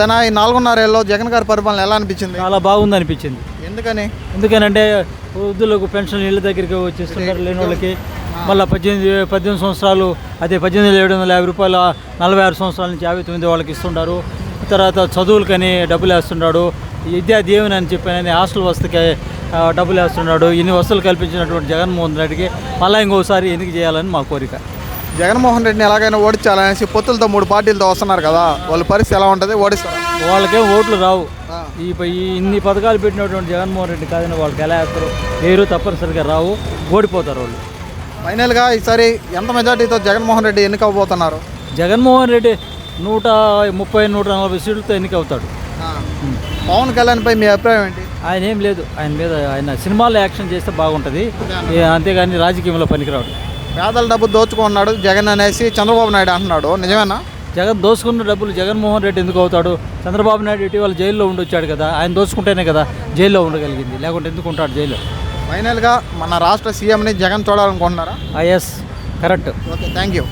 దాని ఈ నాలుగున్నరేళ్ళలో జగన్ గారి పరిపాలన ఎలా అనిపించింది? చాలా బాగుంది అనిపించింది. ఎందుకని? ఎందుకనంటే వృద్ధులకు పెన్షన్ ఇళ్ళ దగ్గరికి వచ్చేస్తున్నారు లేని వాళ్ళకి మళ్ళీ పద్దెనిమిది పద్దెనిమిది సంవత్సరాలు అదే పద్దెనిమిది ఏడు వందల యాభై రూపాయలు నలభై ఆరు సంవత్సరాల నుంచి యాభై తొమ్మిది వాళ్ళకి ఇస్తుంటారు. తర్వాత చదువులకని డబ్బులు వేస్తున్నాడు విద్యా దీవెన అని చెప్పానని హాస్టల్ వసతికి డబ్బులు వేస్తున్నాడు ఇన్ని వసతులు కల్పించినటువంటి జగన్మోహన్ రెడ్డికి మళ్ళీ ఇంకోసారి ఎన్నిక చేయాలని మా కోరిక. జగన్మోహన్ రెడ్డిని ఎలాగైనా ఓడించాలనేసి పొత్తులతో మూడు పార్టీలతో వస్తున్నారు కదా వాళ్ళ పరిస్థితి ఎలా ఉంటుంది? ఓడిస్తారు? వాళ్ళకేం ఓట్లు రావు. ఈ ఇన్ని పథకాలు పెట్టినటువంటి జగన్మోహన్ రెడ్డి కాదని వాళ్ళకి ఎలా వేస్తారు వేరు తప్పనిసరిగా రావు ఓడిపోతారు వాళ్ళు. ఫైనల్గా ఈసారి ఎంత మెజార్టీతో జగన్మోహన్ రెడ్డి ఎన్నికవబోతున్నారు? జగన్మోహన్ రెడ్డి నూట ముప్పై నూట నలభై సీట్లతో ఎన్నిక అవుతాడు పవన్ కళ్యాణ్పై మీ అభిప్రాయం ఏంటి? ఆయన ఏం లేదు. ఆయన మీద ఆయన సినిమాల్లో యాక్షన్ చేస్తే బాగుంటుంది. అంతేగాని రాజకీయంలో పనికిరాడు. పేదల డబ్బు దోచుకున్నాడు జగన్ అనేసి చంద్రబాబు నాయుడు అంటున్నాడు. నిజమేనా? జగన్ దోసుకున్న డబ్బులు జగన్మోహన్ రెడ్డి ఎందుకు అవుతాడు? చంద్రబాబు నాయుడు ఇటీవల జైల్లో ఉండి వచ్చాడు కదా. ఆయన దోసుకుంటేనే కదా జైల్లో ఉండగలిగింది. లేకుంటే ఎందుకు ఉంటాడు జైల్లో ఫైనల్గా మన రాష్ట్ర సీఎంని Jagan చూడాలనుకుంటున్నారా? Yes correct okay thank you